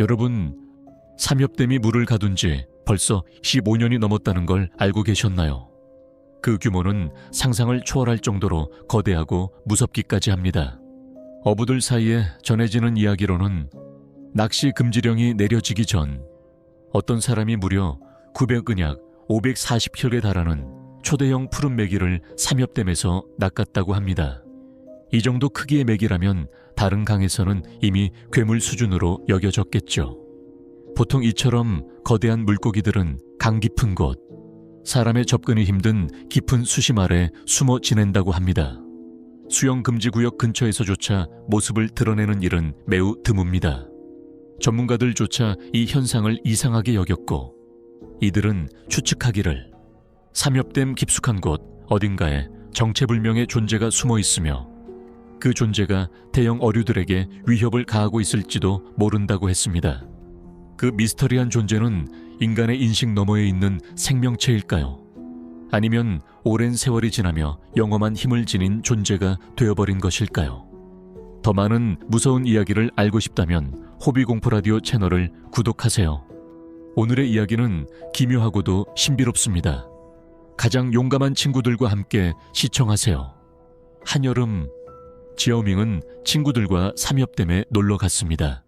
여러분, 삼엽댐이 물을 가둔 지 벌써 15년이 넘었다는 걸 알고 계셨나요? 그 규모는 상상을 초월할 정도로 거대하고 무섭기까지 합니다. 어부들 사이에 전해지는 이야기로는 낚시 금지령이 내려지기 전 어떤 사람이 무려 900은약 540혈에 달하는 초대형 푸른 메기를 삼엽댐에서 낚았다고 합니다. 이 정도 크기의 메기라면 다른 강에서는 이미 괴물 수준으로 여겨졌겠죠. 보통 이처럼 거대한 물고기들은 강 깊은 곳, 사람의 접근이 힘든 깊은 수심 아래 숨어 지낸다고 합니다. 수영 금지 구역 근처에서조차 모습을 드러내는 일은 매우 드뭅니다. 전문가들조차 이 현상을 이상하게 여겼고 이들은 추측하기를 삼엽댐 깊숙한 곳 어딘가에 정체불명의 존재가 숨어 있으며 그 존재가 대형 어류들에게 위협을 가하고 있을지도 모른다고 했습니다. 그 미스터리한 존재는 인간의 인식 너머에 있는 생명체일까요? 아니면 오랜 세월이 지나며 영험한 힘을 지닌 존재가 되어버린 것일까요? 더 많은 무서운 이야기를 알고 싶다면 호비공포 라디오 채널을 구독하세요. 오늘의 이야기는 기묘하고도 신비롭습니다. 가장 용감한 친구들과 함께 시청하세요. 한여름 지어밍은 친구들과 삼엽댐에 놀러 갔습니다.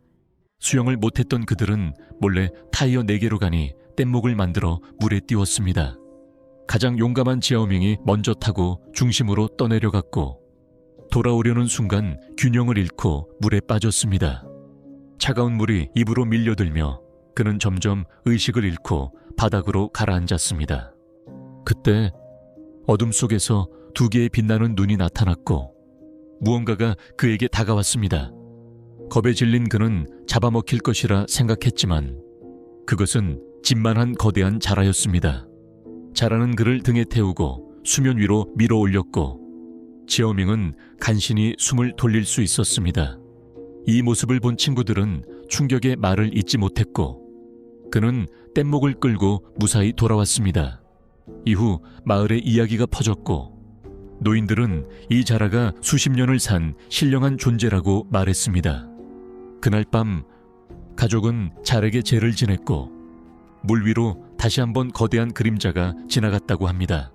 수영을 못했던 그들은 몰래 타이어 4개로 가니 뗏목을 만들어 물에 띄웠습니다. 가장 용감한 지아오밍이 먼저 타고 중심으로 떠내려갔고 돌아오려는 순간 균형을 잃고 물에 빠졌습니다. 차가운 물이 입으로 밀려들며 그는 점점 의식을 잃고 바닥으로 가라앉았습니다. 그때 어둠 속에서 두 개의 빛나는 눈이 나타났고 무언가가 그에게 다가왔습니다. 겁에 질린 그는 잡아먹힐 것이라 생각했지만 그것은 진만한 거대한 자라였습니다. 자라는 그를 등에 태우고 수면 위로 밀어 올렸고 지어밍은 간신히 숨을 돌릴 수 있었습니다. 이 모습을 본 친구들은 충격의 말을 잊지 못했고 그는 뗏목을 끌고 무사히 돌아왔습니다. 이후 마을에 이야기가 퍼졌고 노인들은 이 자라가 수십 년을 산 신령한 존재라고 말했습니다. 그날 밤 가족은 자에게 제를 지냈고 물 위로 다시 한번 거대한 그림자가 지나갔다고 합니다.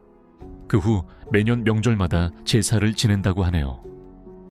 그 후 매년 명절마다 제사를 지낸다고 하네요.